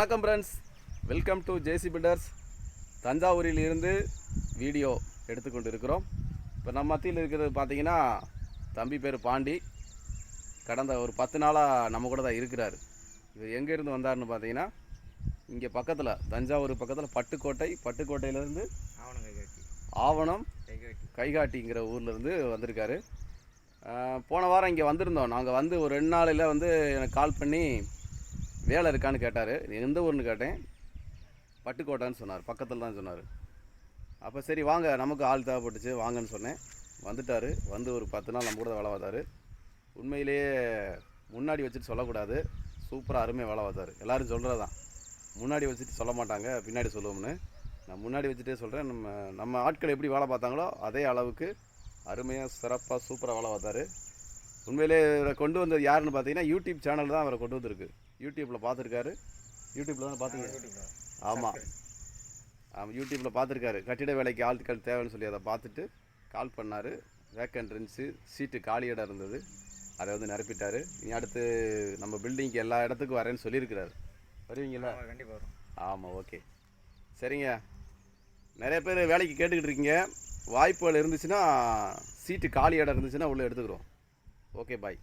வணக்கம் friends welcome to JC builders தஞ்சாவூரில் இருந்து வீடியோ எடுத்துக்கொண்டு இருக்கிறோம் இப்போ நம்ம மத்தியில் இருக்கிறது பார்த்தீங்கன்னா தம்பி பேர் பாண்டி. கடந்த ஒரு பத்து நாளாக நம்ம கூட தான் இருக்கிறார். இவர் எங்கேருந்து வந்தாருன்னு பார்த்தீங்கன்னா இங்கே பக்கத்தில் தஞ்சாவூர் பக்கத்தில் பட்டுக்கோட்டை பட்டுக்கோட்டையிலேருந்து ஆவணம் ஆவணம் கைகாட்டிங்கிற ஊர்லேருந்து வந்திருக்காரு. போன வாரம் இங்கே வந்திருந்தோம். நாங்கள் வந்து ஒரு ரெண்டு நாளில் வந்து எனக்கு கால் பண்ணி வேலை இருக்கான்னு கேட்டார். எந்த ஊர்னு கேட்டேன். பட்டுக்கோட்டைன்னு சொன்னார். பக்கத்தில் தான் சொன்னார். அப்போ சரி வாங்க. நமக்கு ஆள் தேவைப்பட்டுச்சு. வாங்கன்னு சொன்னேன். வந்துட்டார். வந்து ஒரு பத்து நாள் நம்ம கூட வேலை பார்த்தாரு. உண்மையிலேயே முன்னாடி வச்சுட்டு சொல்லக்கூடாது. சூப்பராக அருமையாக வேலை பார்த்தாரு. எல்லோரும் சொல்கிறது தான் முன்னாடி வச்சுட்டு சொல்ல மாட்டாங்க. பின்னாடி சொல்லுவோம்னு. நான் முன்னாடி வச்சுட்டே சொல்கிறேன் நம்ம நம்ம ஆட்கள் எப்படி வேலை பார்த்தாங்களோ அதே அளவுக்கு அருமையாக சிறப்பாக சூப்பராக வேலை பார்த்தாரு. உண்மையிலே இவரை கொண்டு வந்தது யாருன்னு பார்த்தீங்கன்னா யூடியூப் சேனல் தான் அவரை கொண்டு வந்திருக்கு. யூடியூப்பில் பார்த்துருக்காரு. யூடியூப்பில் தான் பார்த்தீங்க. ஆமாம் ஆமாம் யூடியூப்பில் பார்த்துருக்காரு. கட்டிட வேலைக்கு ஆட்கள் தேவைன்னு சொல்லி அதை பார்த்துட்டு கால் பண்ணார். வேக்கன்ட் இருந்துச்சு. சீட்டு காலி இடம் இருந்தது. அதை வந்து நிரப்பிட்டார். இனி அடுத்து நம்ம பில்டிங்க்கு எல்லா இடத்துக்கும் வரேன்னு சொல்லியிருக்கிறாரு. வருவீங்களா? கண்டிப்பாக ஆமாம் ஓகே. சரிங்க. நிறைய பேர் வேலைக்கு கேட்டுக்கிட்டு இருக்கீங்க. வாய்ப்புகள் இருந்துச்சுன்னா சீட்டு காலி இடம் இருந்துச்சுன்னா உள்ளே எடுத்துக்கிறோம். Okay bye